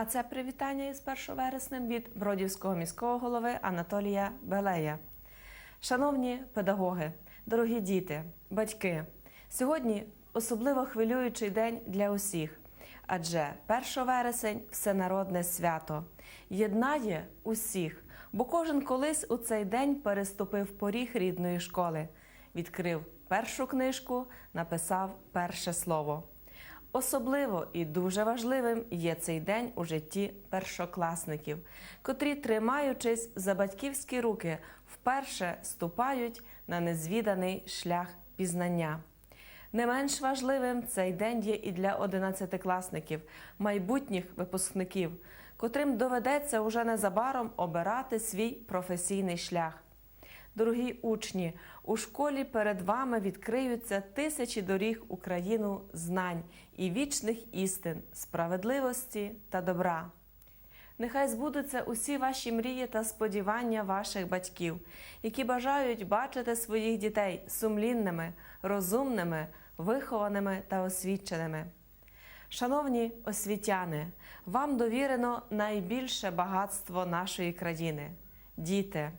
А це привітання із 1 вересня від Бродівського міського голови Анатолія Белея. Шановні педагоги, дорогі діти, батьки, сьогодні особливо хвилюючий день для усіх, адже 1 вересень всенародне свято єднає усіх, бо кожен колись у цей день переступив поріг рідної школи, відкрив першу книжку, написав перше слово. Особливо і дуже важливим є цей день у житті першокласників, котрі, тримаючись за батьківські руки, вперше ступають на незвіданий шлях пізнання. Не менш важливим цей день є і для одинадцятикласників, майбутніх випускників, котрим доведеться уже незабаром обирати свій професійний шлях. Дорогі учні, у школі перед вами відкриються тисячі доріг у країну знань і вічних істин, справедливості та добра. Нехай збудуться усі ваші мрії та сподівання ваших батьків, які бажають бачити своїх дітей сумлінними, розумними, вихованими та освіченими. Шановні освітяни, вам довірено найбільше багатство нашої країни діти.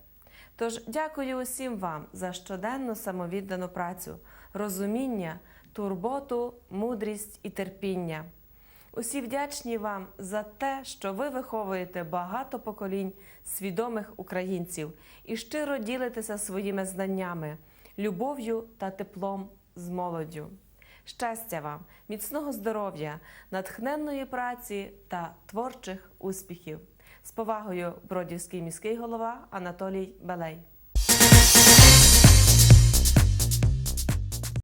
Тож дякую усім вам за щоденну самовіддану працю, розуміння, турботу, мудрість і терпіння. Усі вдячні вам за те, що ви виховуєте багато поколінь свідомих українців і щиро ділитеся своїми знаннями, любов'ю та теплом з молоддю. Щастя вам, міцного здоров'я, натхненної праці та творчих успіхів. З повагою Бродівський міський голова Анатолій Белей.